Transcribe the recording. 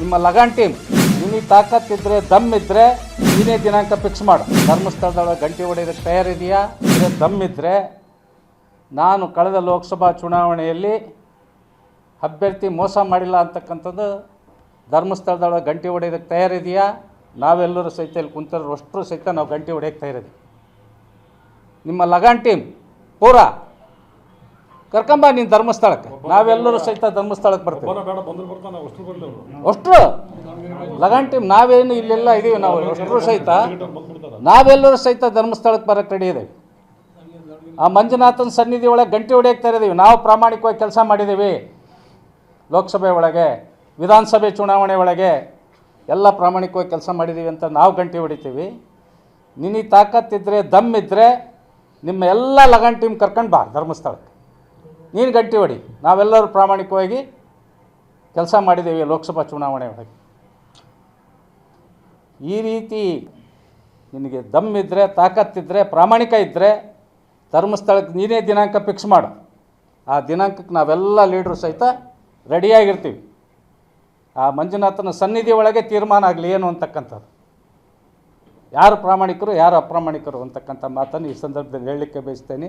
ನಿಮ್ಮ ಲಗಾನ್ ಟೀಮ್ ನಿಮಗೆ ತಾಕತ್ ಇದ್ರೆ ದಮ್ ಇದ್ರೆ ಇದೇ ದಿನಾಂಕ ಫಿಕ್ಸ್ ಮಾಡು. ಧರ್ಮಸ್ಥಳದೊಳಗೆ ಗಂಟೆ ಹೊಡೆಯೋದಕ್ಕೆ ತಯಾರಿದೆಯಾ? ಇದ್ರೆ ದಮ್ ಇದ್ದರೆ ನಾನು ಕಳೆದ ಲೋಕಸಭಾ ಚುನಾವಣೆಯಲ್ಲಿ ಅಭ್ಯರ್ಥಿ ಮೋಸ ಮಾಡಿಲ್ಲ ಅಂತಕ್ಕಂಥದ್ದು ಧರ್ಮಸ್ಥಳದೊಳಗೆ ಗಂಟೆ ಹೊಡೆಯೋದಕ್ಕೆ ತಯಾರಿದೆಯಾ? ನಾವೆಲ್ಲರೂ ಸಹಿತ ಇಲ್ಲಿ ಕುಂತರು ಅಷ್ಟರು ಸಹಿತ ನಾವು ಗಂಟೆ ಹೊಡೆಯೋಕ್ಕೆ ತಯಾರಿದ್ದೀವಿ ನಿಮ್ಮ ಲಗಾನ್ ಟೀಮ್, ಪೂರಾ ಕರ್ಕೊಂಬ ನೀನು ಧರ್ಮಸ್ಥಳಕ್ಕೆ. ನಾವೆಲ್ಲರೂ ಸಹಿತ ಧರ್ಮಸ್ಥಳಕ್ಕೆ ಬರ್ತೀವಿ. ಅಷ್ಟು? ಲಗನ್ ಟೀಮ್ ನಾವೇನು ಇಲ್ಲೆಲ್ಲ ಇದೀವಿ ನಾವು ಅಷ್ಟರು ಸಹಿತ. ನಾವೆಲ್ಲರೂ ಸಹಿತ ಧರ್ಮಸ್ಥಳಕ್ಕೆ ಬರಕ್ಕೆ ರೆಡಿ ಇದ್ದೀವಿ ಆ ಮಂಜುನಾಥನ ಸನ್ನಿಧಿ ಒಳಗೆ ಗಂಟೆ ಹೊಡೆಯಕ್ಕೆ ಇದ್ದೀವಿ ನಾವು ಪ್ರಾಮಾಣಿಕವಾಗಿ ಕೆಲಸ ಮಾಡಿದ್ದೀವಿ ಲೋಕಸಭೆ ಒಳಗೆ ವಿಧಾನಸಭೆ ಚುನಾವಣೆ ಒಳಗೆ ಎಲ್ಲ ಪ್ರಾಮಾಣಿಕವಾಗಿ ಕೆಲಸ ಮಾಡಿದ್ದೀವಿ ಅಂತ ನಾವು ಗಂಟೆ ಹೊಡಿತೀವಿ. ನಿನಗೆ ತಾಕತ್ತಿದ್ದರೆ ದಮ್ ಇದ್ದರೆ ನಿಮ್ಮ ಎಲ್ಲ ಲಗನ್ ಟೀಮ್ ಕರ್ಕೊಂಡು ಬಾ ಧರ್ಮಸ್ಥಳಕ್ಕೆ. ನೀನು ಗಂಟೆ ಹೊಡಿ. ನಾವೆಲ್ಲರೂ ಪ್ರಾಮಾಣಿಕವಾಗಿ ಕೆಲಸ ಮಾಡಿದ್ದೇವೆ ಲೋಕಸಭಾ ಚುನಾವಣೆ ಒಳಗೆ. ಈ ರೀತಿ ನಿನಗೆ ದಮ್ ಇದ್ದರೆ ತಾಕತ್ತಿದ್ದರೆ ಪ್ರಾಮಾಣಿಕ ಇದ್ದರೆ ಧರ್ಮಸ್ಥಳಕ್ಕೆ ನೀನೇ ದಿನಾಂಕ ಫಿಕ್ಸ್ ಮಾಡು. ಆ ದಿನಾಂಕಕ್ಕೆ ನಾವೆಲ್ಲ ಲೀಡ್ರು ಸಹಿತ ರೆಡಿಯಾಗಿರ್ತೀವಿ ಆ ಮಂಜುನಾಥನ ಸನ್ನಿಧಿ ಒಳಗೆ ತೀರ್ಮಾನ ಆಗಲಿ ಏನು ಅಂತಕ್ಕಂಥದ್ದು. ಯಾರು ಪ್ರಾಮಾಣಿಕರು, ಯಾರು ಅಪ್ರಾಮಾಣಿಕರು ಅಂತಕ್ಕಂಥ ಮಾತನ್ನು ಈ ಸಂದರ್ಭದಲ್ಲಿ ಹೇಳಲಿಕ್ಕೆ ಬಯಸ್ತೇನೆ.